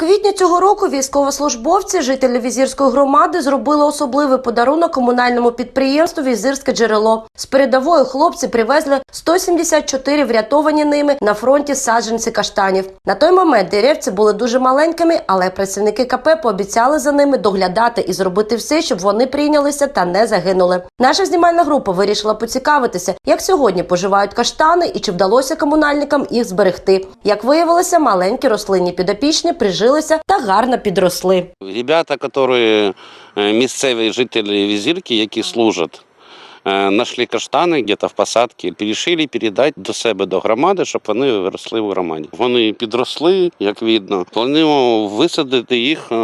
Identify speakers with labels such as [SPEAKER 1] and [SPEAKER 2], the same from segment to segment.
[SPEAKER 1] квітні цього року військовослужбовці, жителі візірської громади, зробили особливий подарунок комунальному підприємству Візирське джерело. З передової хлопці привезли 174 врятовані ними на фронті саджанці каштанів. На той момент деревці були дуже маленькими, але працівники КП пообіцяли за ними доглядати і зробити все, щоб вони прийнялися та не загинули. Наша знімальна група вирішила поцікавитися, як сьогодні поживають каштани і чи вдалося комунальникам їх зберегти. Як виявилося, маленькі рослинні підопічні прижилися та гарно підросли.
[SPEAKER 2] Ребята, які е, місцеві жителі Візірки, які служать, Нашли каштани где-то в посадці, вирішили передати до себе до громади, щоб вони виросли в громаді. Вони підросли, як видно. Плануємо висадити їх е,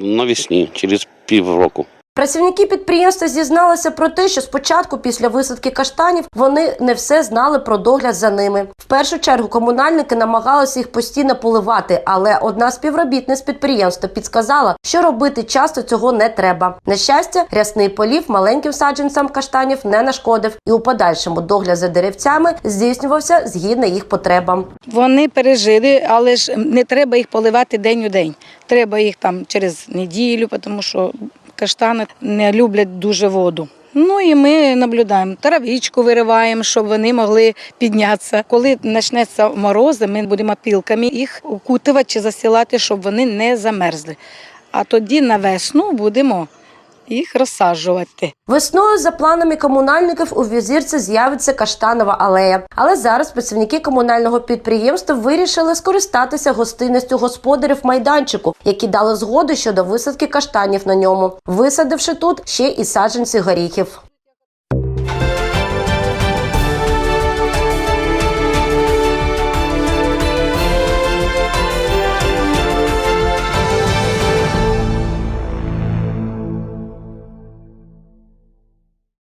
[SPEAKER 2] навесні, через півроку.
[SPEAKER 1] Працівники підприємства зізналися про те, що спочатку, після висадки каштанів, вони не все знали про догляд за ними. В першу чергу комунальники намагалися їх постійно поливати, але одна співробітниця підприємства підсказала, що робити часто цього не треба. На щастя, рясний полів маленьким саджанцям каштанів не нашкодив, і у подальшому догляд за деревцями здійснювався згідно їх потребам.
[SPEAKER 3] Вони пережили, але ж не треба їх поливати день у день. Треба їх там через неділю, тому що каштани не люблять дуже воду. Ну і ми наблюдаємо, травичку вириваємо, щоб вони могли піднятися. Коли почнеться морози, ми будемо пілками їх укутувати чи засилати, щоб вони не замерзли. А тоді на весну будемо їх розсаджувати.
[SPEAKER 1] Весною, за планами комунальників, у візірці з'явиться каштанова алея. Але зараз працівники комунального підприємства вирішили скористатися гостинністю господарів майданчику, які дали згоду щодо висадки каштанів на ньому, висадивши тут ще і саджанці горіхів.